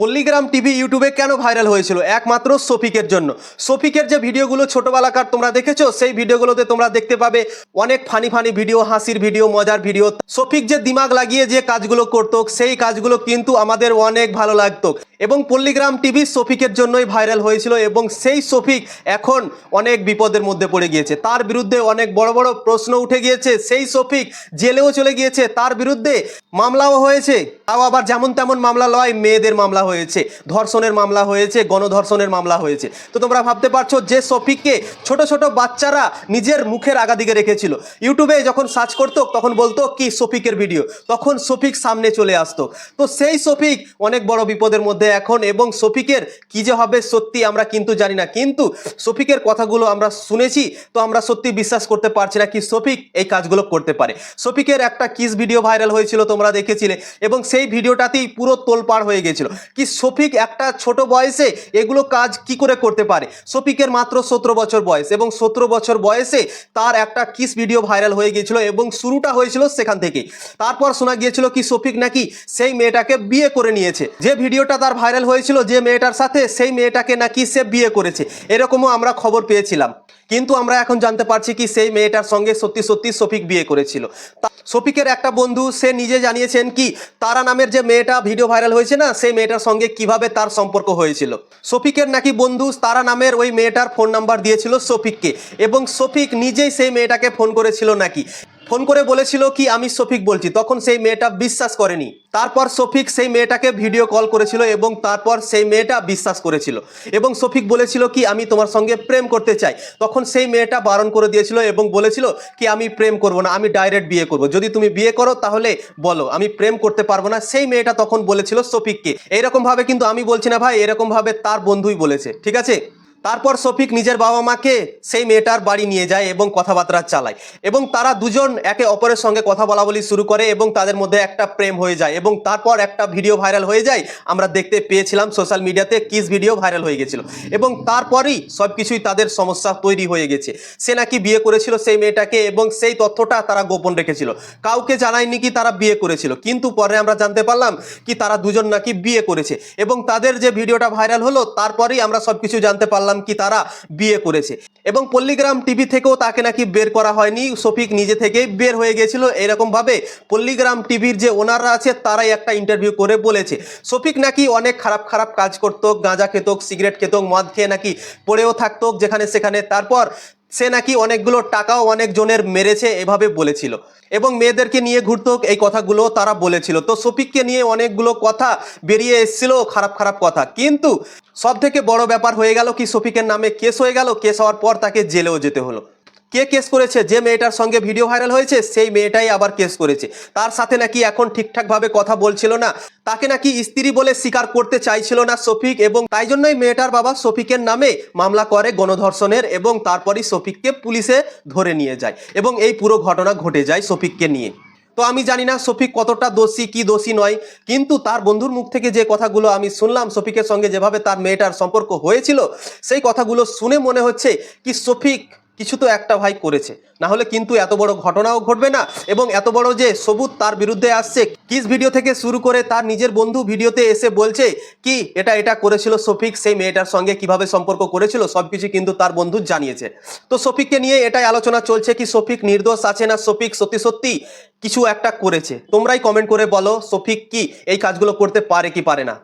পল্লীগ্রাম TV ইউটিউবে কেন viral হয়েছিল? একমাত্র সফিকের জন্য। সফিকের যে ভিডিওগুলো ছোটবেলাকার তোমরা দেখেছ, সেই ভিডিওগুলোতে তোমরা দেখতে পাবে অনেক ফানি ফানি ভিডিও, হাসির ভিডিও, মজার ভিডিও। সফিক যে দিমাগ লাগিয়ে যে কাজগুলো করতো, সেই কাজগুলো কিন্তু আমাদের অনেক ভালো লাগতো। এবং পল্লীগ্রাম টিভি সফিকের জন্যই ভাইরাল হয়েছিল এবং সেই সফিক এখন অনেক বিপদের মধ্যে পড়ে গিয়েছে। তার বিরুদ্ধে অনেক বড় বড় প্রশ্ন উঠে গিয়েছে। সেই সফিক জেলেও চলে গিয়েছে। তার বিরুদ্ধে মামলাও হয়েছে। তাও আবার যেমন তেমন মামলা লয়, মেয়েদের মামলা হয়েছে, ধর্ষণের মামলা হয়েছে, গণধর্ষণের মামলা হয়েছে। তো তোমরা ভাবতে পারছ যে সফিককে ছোট ছোট বাচ্চারা নিজের মুখের আগা দিকে রেখেছিল। ইউটিউবে যখন সার্চ করতো, তখন বলতো, কি সফিকের ভিডিও? তখন সফিক সামনে চলে আসতো। তো সেই সফিক অনেক বড় বিপদের মধ্যে এখন এবং সফিকের কি যে হবে সত্যি আমরা কিন্তু জানি না। কিন্তু সফিকের কথাগুলো আমরা শুনেছি, তো আমরা সত্যি বিশ্বাস করতে পারছি না কি সফিক এই কাজগুলো করতে পারে। সফিকের একটা কিস ভিডিও ভাইরাল হয়েছিল, তোমরা দেখেছিলে, এবং সেই ভিডিওটাতেই পুরো তোলপাড় হয়ে গেছিল। কি সফিক একটা ছোট বয়সে এগুলো কাজ কি করে করতে পারে? সফিকের মাত্র সতেরো বছর বয়স, এবং সতেরো বছর বয়সে তার একটা কিস ভিডিও ভাইরাল হয়ে গিয়েছিল এবং শুরুটা হয়েছিল সেখান থেকে তারপর শোনা গিয়েছিল কি সফিক নাকি সেই মেয়েটাকে বিয়ে করে নিয়েছে। যে ভিডিওটা তার ভাইরাল হয়েছিল যে মেয়েটার সাথে, সেই মেয়েটাকে নাকি সে বিয়ে করেছে। এরকমও আমরা খবর পেয়েছিলাম। কিন্তু আমরা এখন জানতে পারছি কি সেই মেয়েটার সঙ্গে সত্যি সত্যি সফিক বিয়ে করেছিল। সফিকের একটা বন্ধু, সে নিজে জানিয়েছেন কি, তারা নামের যে মেয়েটা ভিডিও ভাইরাল হয়েছে না, সেই মেয়েটার সঙ্গে কীভাবে তার সম্পর্ক হয়েছিল। সফিকের নাকি বন্ধু, তারা নামের ওই মেয়েটার ফোন নাম্বার দিয়েছিল সফিককে এবং সফিক নিজেই সেই মেয়েটাকে ফোন করেছিল নাকি। ফোন করে বলেছিল কি, আমি সফিক বলছি। তখন সেই মেয়েটা বিশ্বাস করেনি। তারপর সফিক সেই মেয়েটাকে ভিডিও কল করেছিল এবং তারপর সেই মেয়েটা বিশ্বাস করেছিল। এবং সফিক বলেছিল কি, আমি তোমার সঙ্গে প্রেম করতে চাই। তখন সেই মেয়েটা বারণ করে দিয়েছিল এবং বলেছিল কি, আমি প্রেম করব না, আমি ডাইরেক্ট বিয়ে করব। যদি তুমি বিয়ে করো তাহলে বলো, আমি প্রেম করতে পারব না। সেই মেয়েটা তখন বলেছিল সফিককে এইরকম ভাবে কিন্তু আমি বলছি না ভাই, এরকমভাবে তার বন্ধুই বলেছে। ঠিক আছে? তারপর শফিক নিজের বাবা মাকে সেই মেয়েটার বাড়ি নিয়ে যায় এবং কথাবার্তা চালায়। এবং তারা দুজন একে অপরের সঙ্গে কথা বলা বলি শুরু করে এবং তাদের মধ্যে একটা প্রেম হয়ে যায় এবং তারপর একটা ভিডিও ভাইরাল হয়ে যায়। আমরা দেখতে পেয়েছিলাম সোশ্যাল মিডিয়াতে কিস ভিডিও ভাইরাল হয়ে গেছিল। এবং তারপরেই সব কিছুই তাদের সমস্যা তৈরি হয়ে গেছে। সে নাকি বিয়ে করেছিল সেই মেয়েটাকে এবং সেই তথ্যটা তারা গোপন রেখেছিল। কাউকে জানায়নি কি তারা বিয়ে করেছিল। কিন্তু পরে আমরা জানতে পারলাম কি তারা দুজন নাকি বিয়ে করেছে। এবং তাদের যে ভিডিওটা ভাইরাল হলো, তারপরেই আমরা সব কিছু জানতে পারলাম কি তারা বিয়ে করেছে। এবং পল্লীগ্রাম টিভি থেকেও তাকে নাকি বের করা হয়নি। শফিক নিজে থেকে বের হয়ে গেছিল। এরকমভাবে পল্লীগ্রাম টিভির যে ওনাররা আছে, তারাই একটা ইন্টারভিউ করে বলেছে। শফিক নাকি অনেক খারাপ খারাপ কাজ করত। গাঁজা খেত সিগারেট খেত, মদ খেয়ে নাকি পড়েও থাকতো, যেখানে সেখানে। তারপর সে নাকি অনেকগুলো টাকাও অনেকজনের মেরেছে এভাবে বলেছিল। এবং মেয়েদেরকে নিয়ে ঘুরতো এই কথাগুলো তারা বলেছিল। তো শফিককে নিয়ে অনেকগুলো কথা বেরিয়ে এসেছিল, খারাপ খারাপ কথা। কিন্তু সব থেকে বড় ব্যাপার হয়ে গেল কি, শফিকের নামে কেস হয়ে গেল। কেস হওয়ার পর তাকে জেলেও যেতে হলো। কে কেস করেছে? যে মেয়েটার সঙ্গে ভিডিও ভাইরাল হয়েছে, সেই মেয়েটাই আবার কেস করেছে। তার সাথে নাকি এখন ঠিকঠাকভাবে কথা বলছিল না। তাকে নাকি স্ত্রী বলে স্বীকার করতে চাইছিল না শফিক এবং তাই জন্যই মেয়েটার বাবা শফিকের নামে মামলা করে গণধর্ষণের এবং তারপরই শফিককে পুলিশে ধরে নিয়ে যায় এবং এই পুরো ঘটনা ঘটে যায় শফিককে নিয়ে। তো আমি জানি না শফিক কতটা দোষী, কি দোষী নয়, কিন্তু তার বন্ধুর মুখ থেকে যে কথাগুলো আমি শুনলাম শফিকের সঙ্গে যেভাবে তার মেয়েটার সম্পর্ক হয়েছিল, সেই কথাগুলো শুনে মনে হচ্ছে কি শফিক কিছু তো একটা ভাই করেছে। না হলে কিন্তু এত বড় ঘটনাও ঘটবে না এবং এত বড় যে সবুজ তার বিরুদ্ধে আসছে, কিস ভিডিও থেকে শুরু করে তার নিজের বন্ধু ভিডিওতে এসে বলছে কি, এটা এটা করেছিল শফিক, সেই মেয়েটার সঙ্গে কীভাবে সম্পর্ক করেছিল সব কিছু কিন্তু তার বন্ধু জানিয়েছে। তো শফিককে নিয়ে এটাই আলোচনা চলছে কি শফিক নির্দোষ আছে না শফিক সত্যি সত্যি কিছু একটা করেছে। তোমরাই কমেন্ট করে বলো শফিক কি, এই কাজগুলো করতে পারে কি পারে না।